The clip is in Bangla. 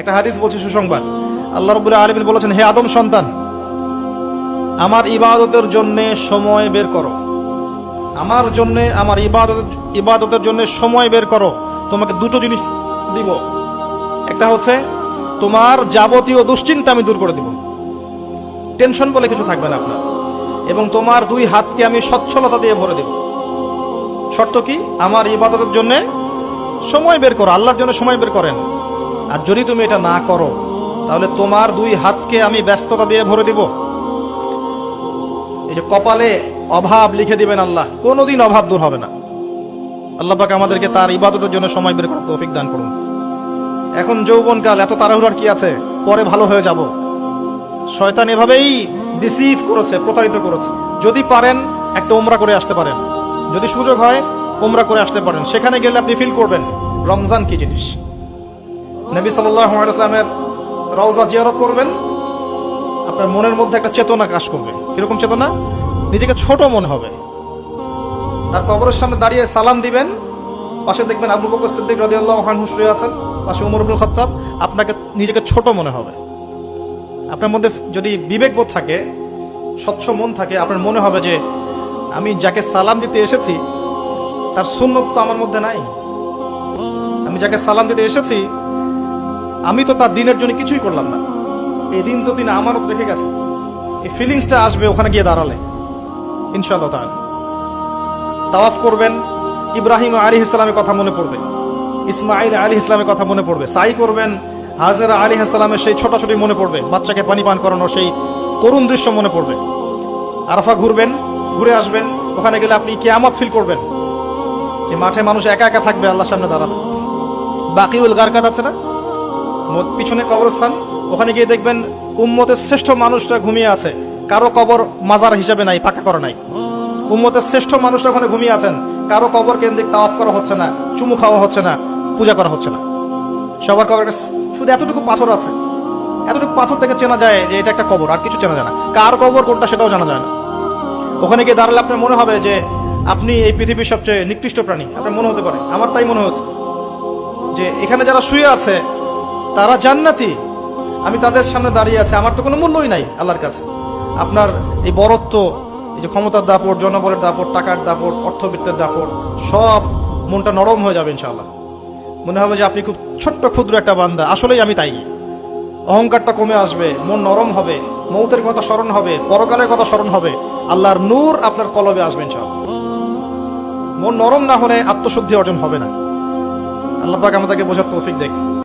একটা হাদিস বলছে সুসংবাদ। আল্লাহ রবুল্লাহ আলমিন বলেছেন, হে আদম সন্তান, আমার ইবাদতের জন্য সময় বের করো। আমার জন্য, আমার ইবাদত, ইবাদতের জন্য সময় বের করো। তোমাকে দুটো জিনিস দিব। একটা হচ্ছে, তোমার যাবতীয় দুশ্চিন্তা আমি দূর করে দিব। টেনশন বলে কিছু থাকবে না আপনার। এবং তোমার দুই হাতকে আমি সচ্ছলতা দিয়ে ভরে দেব। শর্ত কি? আমার ইবাদতের জন্য সময় বের করো। আল্লাহর জন্য সময় বের করেন। আর যদি তুমি এটা না করো, তাহলে তোমার দুই হাতকে আমি ব্যস্ততা দিয়ে ভরে দিব। এই যে কপালে অভাব লিখে দিবেন আল্লাহ, কোনোদিন অভাব দূর হবে না। আল্লাহ পাক আমাদেরকে তার ইবাদতের জন্য সময় বের করার তৌফিক দান করুন। এখন যৌবনকাল, এত তাড়াহুড়ার কি আছে? পরে ভালো হয়ে যাব। শয়তান এভাবেই ডিসিভ করেছে, প্রতারিত করেছে। যদি পারেন, একটা ওমরা করে আসতে পারেন। যদি সুযোগ হয় ওমরা করে আসতে পারেন। সেখানে গেলে আপনি ফিল করবেন, রমজান কি জিনিস? নবী সাল্লামের রওজা জিয়ারত করবেন, আপনার মনের মধ্যে একটা চেতনা কাজ করবে। কীরকম চেতনা? নিজেকে ছোট মনে হবে। তার কবরের সামনে দাঁড়িয়ে সালাম দিবেন। পাশে দেখবেন আবু বকর সিদ্দিক শুয়ে আছেন। পাশে ওমর ইবনুল খাত্তাব, আপনাকে নিজেকে ছোট মনে হবে। আপনার মধ্যে যদি বিবেকবোধ থাকে, স্বচ্ছ মন থাকে, আপনার মনে হবে যে আমি যাকে সালাম দিতে এসেছি, তার সুন্নত তো আমার মধ্যে নাই। আমি যাকে সালাম দিতে এসেছি আমি তো তার দিনের জন্য কিছুই করলাম না। এই দিন তো তিনি আমানত রেখে গেছে এই ফিলিংসটা আসবে ওখানে গিয়ে দাঁড়ালে। ইনশাআল্লাহ তাআলা। তাওয়াফ করবেন, ইব্রাহিম আলী ইসলামের কথা মনে পড়বে ইসমাইল আলী ইসলামের কথা মনে পড়বে, সাই করবেন, হাজারা আলী ইসলামের সেই ছোটাছুটি মনে পড়বে, বাচ্চাকে পানি পান করানো সেই করুণ দৃশ্য মনে পড়বে। আরাফা ঘুরবেন, ঘুরে আসবেন, ওখানে গেলে আপনি কেয়ামত ফিল করবেন। যে মাঠে মানুষ একা একা থাকবে, আল্লাহর সামনে দাঁড়াবে। বাকিউল গারকাত আছে না? পিছনে কবরস্থান। ওখানে গিয়ে দেখবেন উম্মতের শ্রেষ্ঠ মানুষটা ঘুমিয়ে আছে। কারও কবর মাজার হিসাবে নাই, পাকা করা নাই। উম্মতের শ্রেষ্ঠ মানুষটা ওখানে ঘুমিয়ে আছেন। কারও কবর কেন্দ্রিক তাওয়াফ করা হচ্ছে না, চুমু খাওয়া হচ্ছে না, পূজা করা হচ্ছে না। সবার কবর শুধু এতটুকু পাথর আছে। এতটুকু পাথর থেকে চেনা যায় যে এটা একটা কবর, আর কিছু চেনা যায় না। কার কবর, কোনটা সেটাও জানা যায় না। ওখানে গিয়ে দাঁড়ালে আপনার মনে হবে যে আপনি এই পৃথিবীর সবচেয়ে নিকৃষ্ট প্রাণী। আপনার মনে হতে পারে। আমার তাই মনে হচ্ছে যে এখানে যারা শুয়ে আছে তারা জান্নাতি। আমি তাদের সামনে দাঁড়িয়ে আছে। আমার তো কোনো মূল্যই নাই আল্লাহর কাছে। আপনার এই বরত্ব, এই যে ক্ষমতার দাপট, জনবলের দাপট, টাকার দাপট, অর্থবিত্তের দাপট, সব মনটা নরম হয়ে যাবে ইনশাআল্লাহ। মনে হবে যে আপনি খুব ছোট্ট, ক্ষুদ্র একটা বান্দা। আসলেই আমি তাই। অহংকারটা কমে আসবে, মন নরম হবে, মৌতের কথা স্মরণ হবে, পরকালের কথা স্মরণ হবে, আল্লাহর নূর আপনার কলবে আসবে ইনশাআল্লাহ। মন নরম না হলে আত্মশুদ্ধি অর্জন হবে না। আল্লাহ পাক আমাদেরকে বোঝার তৌফিক দেখ।